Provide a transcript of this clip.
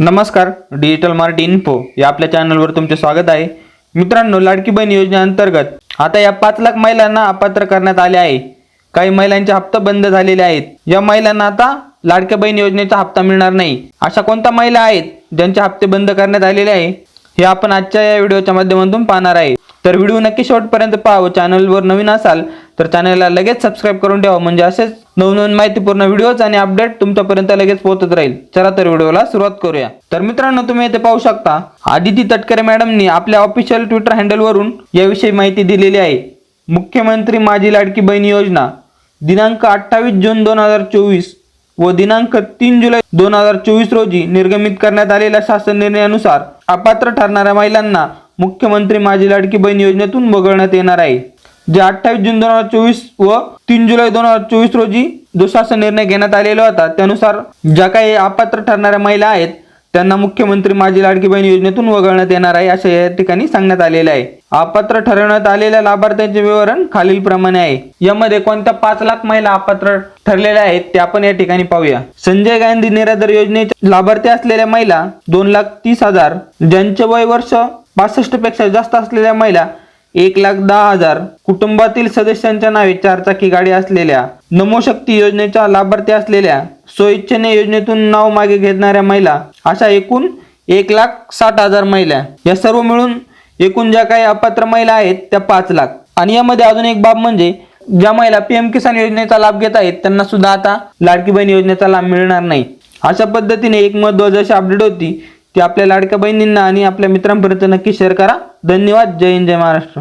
नमस्कार digital mart info या आपल्या चॅनलवर तुमचे स्वागत आहे. मित्रांनो लाडकी बहीण योजनेअंतर्गत आता या पाच लाख महिलांना अपात्र करण्यात आले आहे. काही महिलांचे हप्ता बंद झालेले आहेत. या महिलांना आता लाडक्या बहीण योजनेचा हप्ता मिळणार नाही. अशा कोणत्या महिला आहेत ज्यांचे हप्ते बंद करण्यात आलेले आहे? हे आपण आजच्या या व्हिडिओच्या माध्यमातून पाहणार आहे. तर व्हिडिओ नक्की शेवटपर्यंत पाहा व चॅनलवर नवीन असाल तर चॅनलला लगेच सबस्क्राईब करून ठेवा. म्हणजे असेच नवनवीन माहितीपूर्ण व्हिडिओज आणि अपडेट तुमच्यापर्यंत लगेच पोहोचत राहील. चला तर व्हिडिओला सुरुवात करूया. तर मित्रांनो तुम्ही इथे पाहू शकता आदिती तटकरे मॅडमनी आपल्या ऑफिशियल ट्विटर हँडलवरून याविषयी माहिती दिलेली आहे. मुख्यमंत्री माझी लाडकी बहीण योजना दिनांक अठ्ठावीस जून दोन हजार चोवीस व दिनांक तीन जुलै दोन हजार चोवीस रोजी निर्गमित करण्यात आलेल्या शासन निर्णयानुसार अपात्र ठरणाऱ्या महिलांना मुख्यमंत्री माझी लाडकी बहीण योजनेतून वगळण्यात येणार आहे. जे अठ्ठावीस जून दोन हजार चोवीस व तीन जुलै दोन हजार चोवीस रोजी जो शासन निर्णय घेण्यात आलेला होता. त्यानुसार ज्या काही अपात्र ठरणाऱ्या महिला आहेत त्यांना मुख्यमंत्री माझी लाडकी बहीण योजनेतून वगळण्यात येणार आहे असे या ठिकाणी सांगण्यात आलेले आहे. अपात्र ठरवण्यात आलेल्या लाभार्थ्यांचे विवरण खालीलप्रमाणे आहे. यामध्ये कोणत्या पाच लाख महिला अपात्र ठरलेल्या आहेत ते आपण या ठिकाणी पाहूया. संजय गांधी निराधार योजनेच्या लाभार्थी असलेल्या महिला दोन लाख तीस हजार ज्यांचे वय वर्ष पासष्टपेक्षा जास्त असलेल्या महिला एक लाख दहा हजार. कुटुंबातील सदस्यांच्या नावे चारचाकी गाडी असलेल्या नमोशक्ती योजनेच्या लाभार्थी असलेल्या स्वइच्छेने योजनेतून नाव मागे घेणाऱ्या महिला अशा एकूण एक लाख साठ हजार महिला या सर्व मिळून एकूण ज्या काही अपात्र महिला आहेत त्या पाच लाख. आणि यामध्ये अजून एक बाब म्हणजे ज्या महिला पीएम किसान योजनेचा लाभ घेत आहेत त्यांना सुद्धा आता लाडकी बहीण योजनेचा लाभ मिळणार नाही. अशा पद्धतीने एक महत्वाची अशी अपडेट होती ती आपल्या लाडक्या बहिणींना आणि आपल्या मित्रांपर्यंत नक्की शेअर करा. धन्यवाद. जय हिंद जय महाराष्ट्र.